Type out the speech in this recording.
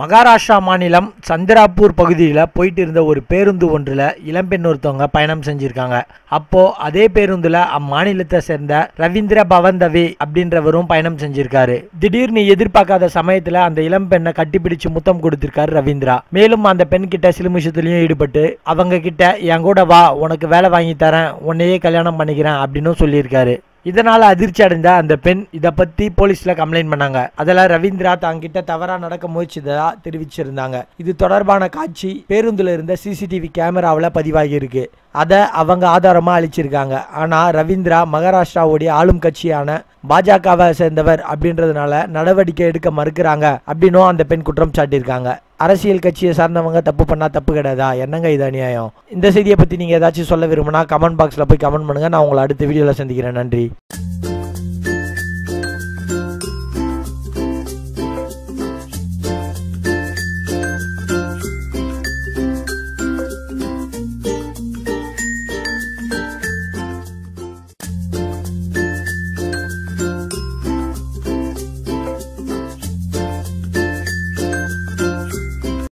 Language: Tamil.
மகாராஷ்டிரா மாநிலம் சந்திராப்பூர் பகுதியில் போயிட்டு இருந்த ஒரு பேருந்து ஒன்றில் இளம்பெண் ஒருத்தவங்க பயணம் செஞ்சுருக்காங்க. அப்போது அதே பேருந்தில் அம்மாநிலத்தை சேர்ந்த ரவீந்திர பவந்தவி அப்படின்றவரும் பயணம் செஞ்சுருக்காரு. திடீர்னு எதிர்பார்க்காத சமயத்தில் அந்த இளம்பெண்ணை கட்டிப்பிடிச்சு முத்தம் கொடுத்துருக்காரு ரவீந்திரா. மேலும் அந்த பெண் கிட்ட ஈடுபட்டு அவங்க கிட்ட என் கூட வா உனக்கு வேலை வாங்கி தரேன் உன்னையே கல்யாணம் பண்ணிக்கிறேன் அப்படின்னு சொல்லியிருக்காரு. இதனால் அதிர்ச்சி அடைந்த அந்த பெண் இதை பற்றி போலீஸில் கம்ப்ளைண்ட் பண்ணாங்க. அதெல்லாம் ரவீந்திரா தாங்கிட்ட தவறாக நடக்க முயற்சிதா தெரிவிச்சிருந்தாங்க. இது தொடர்பான காட்சி பேருந்தில் இருந்த சிசிடிவி கேமராவில் பதிவாகியிருக்கு. அதை அவங்க ஆதாரமாக அழிச்சிருக்காங்க ஆனால் ரவீந்திரா மகாராஷ்டிராவுடைய ஆளும் கட்சியான பாஜகவை சேர்ந்தவர் அப்படின்றதுனால நடவடிக்கை எடுக்க மறுக்கிறாங்க அப்படின்னும் அந்த பெண் குற்றம் சாட்டியிருக்காங்க. அரசியல் கட்சியை சார்ந்தவங்க தப்பு பண்ணா தப்பு கிடையாதா? என்னங்க இது அநியாயம்? இந்த செய்தியை பத்தி நீங்க ஏதாச்சும் சொல்ல விரும்புனா கமெண்ட் பாக்ஸ்ல போய் கமெண்ட் பண்ணுங்க. நான் உங்களை அடுத்த வீடியோவில் சந்திக்கிறேன். நன்றி.